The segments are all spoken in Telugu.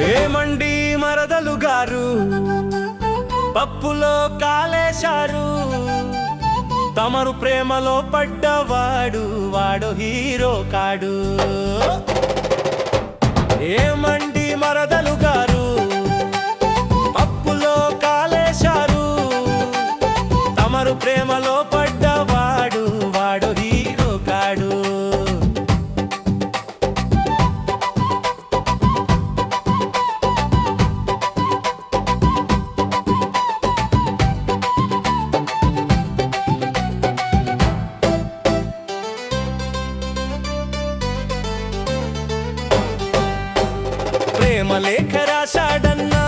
ఏమండి మరదలు గారు? పప్పులో కాలేశారు. తమరు ప్రేమలో పడ్డవాడు వాడు హీరో కాడు. ఏమండి మరదలు గారు? పప్పులో కాలేశారు. తమరు ప్రేమలో లేఖ రాశాడన్నావు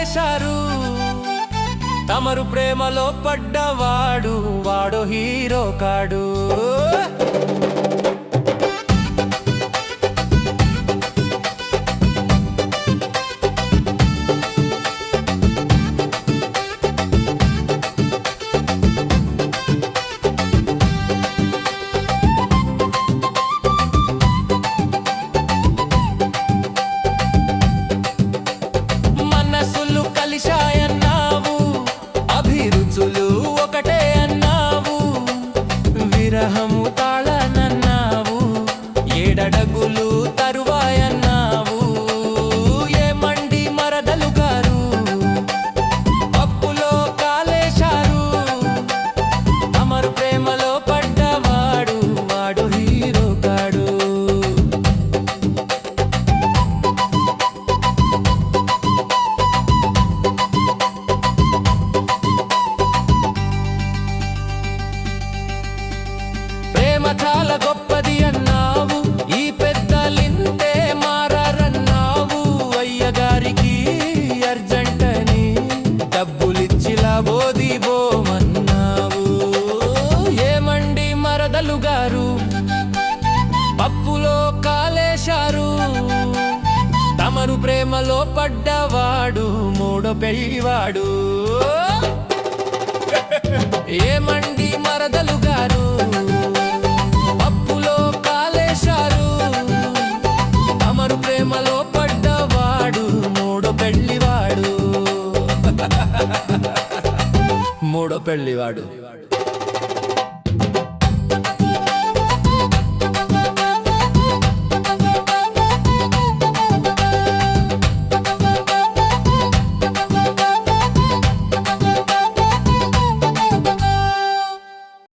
చేశారు. తమరు ప్రేమలో పడ్డవాడు వాడు హీరో కాడు. ఏడడుగులు తరువాత ప్రేమలో పడ్డవాడు మూడో పెళ్ళివాడు. ఏమండి మరదలు గారు పప్పులో కాలేశారు. అమరు ప్రేమలో పడ్డవాడు మూడో పెళ్ళివాడు. మూడో పెళ్ళివాడు.